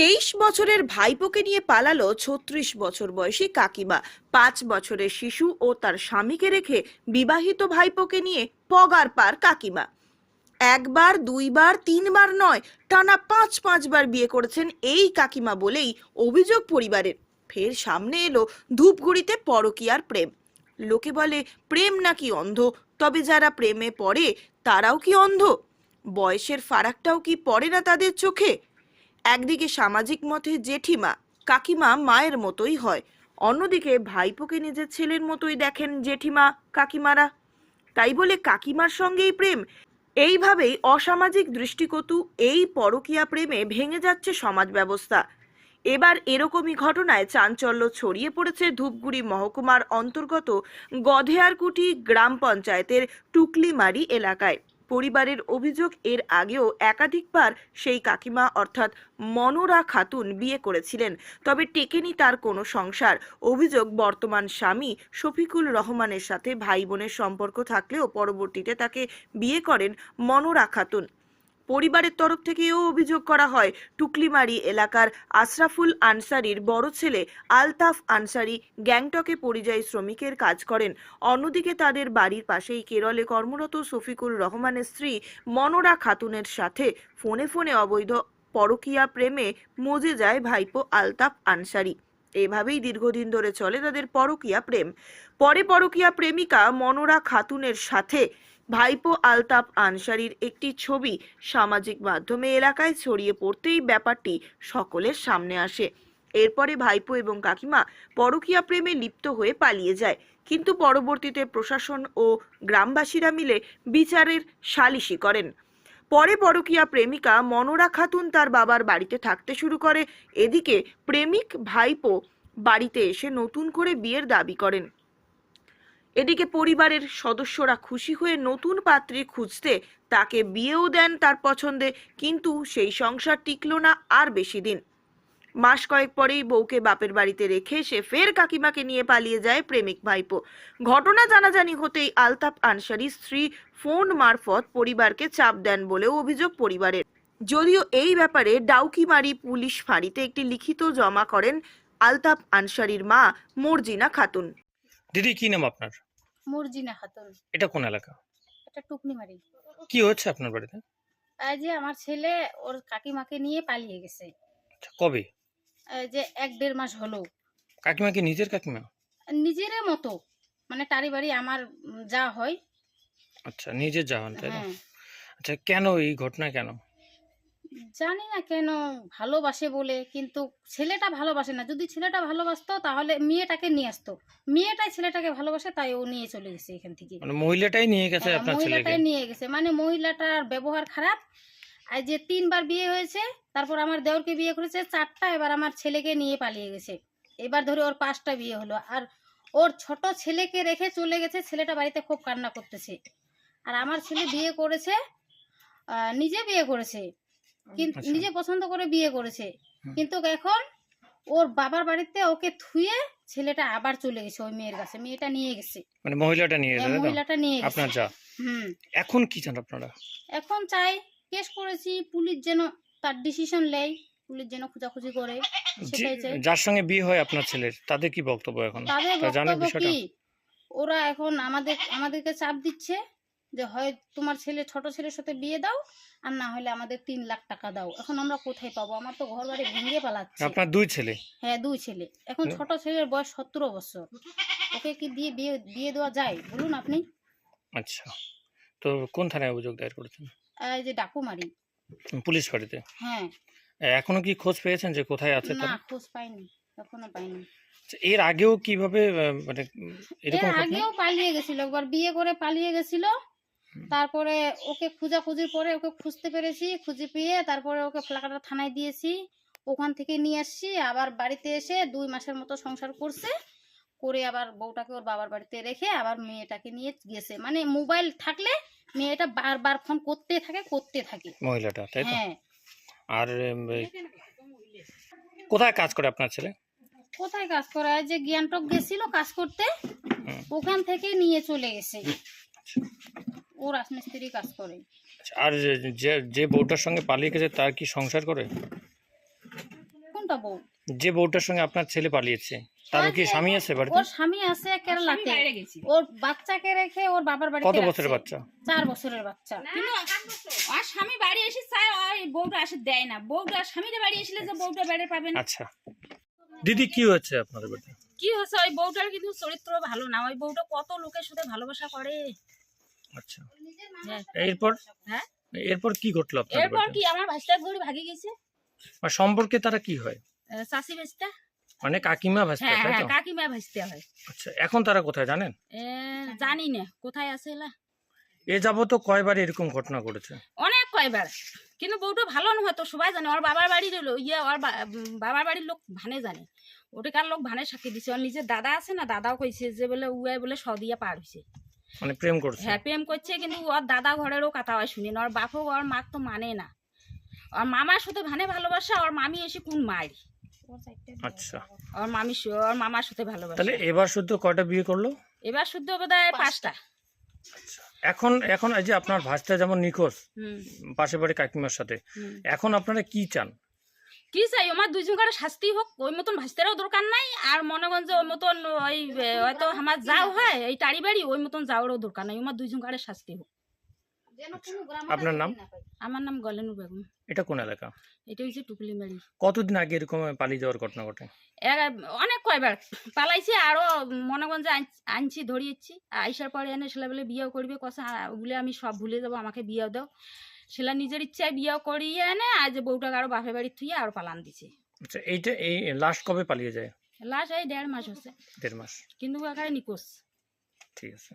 তেইশ বছরের ভাইপোকে নিয়ে পালালো ছত্রিশ বছর বয়সী কাকিমা। পাঁচ বছরের শিশু ও তার স্বামীকে রেখে বিবাহিত ভাইপোকে নিয়ে পগার পার কাকিমা। একবার, দুইবার, তিনবার নয়, টানা পাঁচ পাঁচবার বিয়ে করেছেন এই কাকিমা বলেই অভিযোগ পরিবারের। ফের সামনে এলো ধূপগুড়িতে পরকীয়ার প্রেম। লোকে বলে, প্রেম নাকি অন্ধ? তবে যারা প্রেমে পড়ে, তারাও কি অন্ধ? বয়সের ফারাকটাও কি পড়ে না তাদের চোখে? একদিকে সামাজিক মতে জেঠিমা, কাকিমা মায়ের মতোই হয়। অন্যদিকে ভাইপোকে নিজের ছেলের মতোই দেখেন জেঠিমা, কাকিমারা। তাই বলে কাকিমার সঙ্গেই প্রেম। এইভাবেই অসামাজিক দৃষ্টিকটু এই পরকীয়া প্রেমে ভেঙে যাচ্ছে সমাজ ব্যবস্থা। এবার এরকমই ঘটনায় চাঞ্চল্য ছড়িয়ে পড়েছে ধূপগুড়ি মহকুমার অন্তর্গত গধেয়ারকুটি গ্রাম পঞ্চায়েতের টুকলিমারি এলাকায়। পরিবারের অভিযোগ এর আগেও একাধিকবার সেই কাকিমা অর্থাৎ মনোরা খাতুন বিয়ে করেছিলেন। তবে টেকেনি তার কোনো সংসার। অভিযোগ, বর্তমান স্বামী শফিকুল রহমানের সাথে ভাই বোনের সম্পর্ক থাকলেও পরবর্তীতে তাকে বিয়ে করেন মনোরা খাতুন। পরিবারের তরফ থেকেও অভিযোগ করা হয়, টুকলিমারি এলাকার আশরাফুল আনসারির বড় ছেলে আলতাফ আনসারি গ্যাংটকে পরিযায়ী শ্রমিকের কাজ করেন। অন্যদিকে তাদের বাড়ির পাশেই কেরলে কর্মরত শফিকুল রহমানের স্ত্রী মনোরা খাতুনের সাথে ফোনে ফোনে অবৈধ পরকীয়া প্রেমে মজে যায় ভাইপো আলতাফ আনসারি। এভাবেই দীর্ঘদিন ধরে চলে তাদের পরকীয়া প্রেম। পরে পরকীয়া প্রেমিকা মনোরা খাতুনের সাথে ভাইপো আলতাফ আনসারির একটি ছবি সামাজিক মাধ্যমে এলাকায় ছড়িয়ে পড়তেই ব্যাপারটি সকলের সামনে আসে। এরপরে ভাইপো এবং কাকিমা পরকীয়া প্রেমে লিপ্ত হয়ে পালিয়ে যায়। কিন্তু পরবর্তীতে প্রশাসন ও গ্রামবাসীরা মিলে বিচারের সালিশি করেন। পরে পরকীয়া প্রেমিকা মনোরা খাতুন তার বাবার বাড়িতে থাকতে শুরু করে। এদিকে প্রেমিক ভাইপো বাড়িতে এসে নতুন করে বিয়ের দাবি করেন। এদিকে পরিবারের সদস্যরা খুশি হয়ে নতুন পাত্রী খুঁজতে তাকে বিয়েও দেন তার পছন্দে, কিন্তু সেই সংসার টিকলো না আর বেশি দিন। মাস কয়েক পরেই বউকে বাপের বাড়িতে রেখে সে ফের কাকিমাকে নিয়ে পালিয়ে যায় প্রেমিক ভাইপো। ঘটনা জানাজানি হতেই আলতাফ আনসারি স্ত্রী ফোন মারফত পরিবারকে চাপ দেন বলেও অভিযোগ পরিবারের। যদিও এই ব্যাপারে ডাউকিমারি পুলিশ ফাঁড়িতে একটি লিখিত জমা করেন আলতাফ আনসারির মা মর্জিনা খাতুন। দিদি কি নাম আপনার? মর্জিনা খাতুন। এটা কোন এলাকা? এটা টুকনি মারি কি হচ্ছে আপনার বাড়িতে? এই যে আমার ছেলে ওর কাকিমাকে নিয়ে পালিয়ে গেছে। আচ্ছা, কবে? এই যে এক দেড় মাস হলো। কাকিমা কি নিজের কাকিমা? নিজের মতো। মানে তারি বাড়ি আমার উম, যা হয়। আচ্ছা নিজের যাওয়ান তাই না? হ্যাঁ। আচ্ছা কেন এই ঘটনা কেন? জানি না কেন ভালোবাসে বলে কিন্তু ছেলেটা ভালোবাসে না। যদি ছেলেটা ভালোবাসতো তাহলে মেয়েটাকে নিয়ে আসতো। মেয়েটাই ছেলেটাকে ভালোবাসে তাই ও নিয়ে চলে গেছে এখান থেকে। মানে মহিলাটাই নিয়ে গেছে হ্যাঁ, আপনার মহিলাটাই নিয়ে গেছে। মানে মহিলাটার ব্যবহার খারাপ। আর যে তিনবার বিয়ে হয়েছে তারপর আমার দেওরকে বিয়ে করেছে চারটা এবার আমার ছেলেকে নিয়ে পালিয়ে গেছে। এবার ধরে ওর পাঁচটা বিয়ে হলো। আর ওর ছোট ছেলেকে রেখে চলে গেছে ছেলেটা বাড়িতে খুব কান্না করতেছে। আর আমার ছেলে বিয়ে করেছে আহ, নিজে বিয়ে করেছে। কিন্তু আচ্ছা। নিজে পছন্দ করে বিয়ে করেছে। কিন্তু এখন ওর বাবার বাড়িতে ওকে থুয়ে ছেলেটা আবার চলে গেছে ওই মেয়ের কাছে। মেয়েটা নিয়ে গেছে। মানে মহিলাটা নিয়ে গেছে তো? মহিলাটা নিয়ে গেছে। আপনার যা। হুম। এখন কি চান আপনারা? এখন চাই কেস করেছি পুলিশ যেন তার ডিসিশন নেয় পুলিশ যেন খোঁজাখুঁজি করে সেটাই চাই। যার সঙ্গে বিয়ে হয় আপনার ছেলের তাদের কি বক্তব্য এখন? তাদের বক্তব্য কি? ওরা এখন আমাদের আমাদেরকে চাপ দিচ্ছে যে হয় তোমার ছেলে ছোট ছেলের সাথে বিয়ে দাও আর না হলে আমাদের তিন লাখ টাকা দাও। এখন আমরা কোথায় পাবো? আমার তো ঘর বাড়ি ভেঙে পালাচ্ছে। আপনার দুই ছেলে? হ্যাঁ দুই ছেলে। এখন ছোট ছেলের বয়স সতেরো বছর। ওকে কি দিয়ে বিয়ে দিয়ে দেওয়া যায়? বলুন আপনি। আচ্ছা। তো কোন থানায় অভিযোগ দায়ের করেছেন? এই যে ডাকুমারি। পুলিশ বাড়িতে? হ্যাঁ। এখনও কি খোঁজ পেয়েছেন যে কোথায় আছে না খোঁজ পাইনি। এখনও পাইনি। আচ্ছা, এর আগেও কীভাবে মানে এর এরকম আগেও পালিয়ে গেছিল। একবার বিয়ে করে পালিয়ে গেছিল। তারপরে ওকে খোঁজাখুঁজির পরে ওকে খুঁজতে পেরেছি খুঁজে পেয়ে তারপরে ওকে ফ্লাকাটা থানায় দিয়েছি। ওখান থেকে নিয়ে আসছি আবার বাড়িতে এসে দুই মাসের মতো সংসার করছে। করে আবার বউটাকে ওর বাবার বাড়িতে রেখে আবার মেয়েটাকে নিয়ে গেছে। মানে মোবাইল থাকলে মেয়েটা বারবার ফোন করতে থাকে করতে থাকে। মহিলাটা তাই তো? হ্যাঁ। আর কোথায় কাজ করে আপনার ছেলে? কোথায় কাজ করে? এই যে জ্ঞানটক গেছিল কাজ করতে ওখান থেকে নিয়ে চলে গেছে। ও রাজমিস্ত্রি কাজ করে। আচ্ছা, আর যে- যে বউটার সঙ্গে পালিয়ে গেছে তার কি সংসার করে? দুটা বউ? যে বউটার সঙ্গে আপনার ছেলে পালিয়েছে তার কি স্বামী আছে বাড়িতে? ওর স্বামী আছে কেরালাতে ওর বাচ্চাকে রেখে ওর বাবার বাড়িতে কত বছরের বাচ্চা? চার বছরের বাচ্চা। কিন্তু আর স্বামী বাড়ি এসে চায় ওই বউটা আসে দেয় না। বউটা স্বামীরা বাড়ি এসলে যে বউটা বেড়ে পাবে না। আচ্ছা। দিদি কি হয়েছে আপনাদের বাড়িতে? কি হচ্ছে ওই বউটার কিন্তু চরিত্র ভালো না। ওই বউটা কত লোকের সাথে ভালোবাসা করে? আচ্ছা। হ্যাঁ। এরপর? হ্যাঁ? এরপর কি ঘটলো আপনাদের এরপর কি আমার ভাইস্তা ভাগে গেছে। আর সম্পর্কে তারা কি হয়? ভাইস্তা মানে কাকিমা হ্যাঁ তাই হ্যাঁ তো? কাকিমা ভাইস্তা হয়। আচ্ছা এখন তারা কোথায় জানেন? জানি না কোথায় আছে এলা? এ যাবত কয়বার এরকম ঘটনা ঘটেছে? অনেক কয়বার। কিন্তু বউটা ভালো নয় তো সবাই জানে। ওর বাবার বাড়ির ইয়ে ওর বাবার বাড়ির লোক ভানে জানে। ওটাকার লোক ভানে সাক্ষী দিছে। ওর নিজের দাদা আছে না দাদাও কইছে যে বলে উয়াই বলে সদিয়া পার হইছে। মানে প্রেম করছে। হ্যাঁ প্রেম করছে কিন্তু ওর দাদা ঘরেরও কথা হয় শুনি না ওর বাপও ওর মাক তো মানে না। ওর মামার সাথে ভানে ভালোবাসা ওর মামি এসে কোন মারি আচ্ছা। ওর মামি সু- ওর মামার সাথে ভালোবাসা। তাহলে এবার শুদ্ধ কয়টা বিয়ে করল? এবার শুদ্ধ বোধ হয় পাঁচটা। এখন এখন এই যে আপনার ভাসতে যেমন নিখোঁজ হুম। পাশে বাড়ি কাকিমার সাথে এখন আপনারা কি চান? কি চাই? আমার দুইজন কারও শাস্তি হোক ওই মতন ভাসতেরও দরকার নাই আর মনে যে ওই মতন ওই হয়তো আমার যাও হয়, এই টাড়ি বাড়ি ওই মতন যাওয়ারও দরকার নাই আমার দুইজন কারও শাস্তি হোক আপনার নাম? আমার নাম গলেনু বেগম। এটা কোন এলাকা? এটা হচ্ছে টুকলি মারি কতদিন আগে এরকম পালিয়ে যাওয়ার ঘটনা ঘটে? অনেক কয়বার। পালাইছি আরও মনে করেন যে আনছি ধরিয়েছি। আইসার পরে এনে বলে বিয়েও করবে কষা ওগুলো আমি সব ভুলে যাব আমাকে বিয়েও দাও। সেলা নিজের ইচ্ছায় বিয়েও করিয়ে এনে আজ বউটাকে আরও বাপের বাড়ি থুয়ে আরও পালান দিছে। আচ্ছা এইটা এই লাস্ট কবে পালিয়ে যায়? লাস্ট এই দেড় মাস হচ্ছে। দেড় মাস। কিন্তু এখানে নিকোষ ঠিক আছে।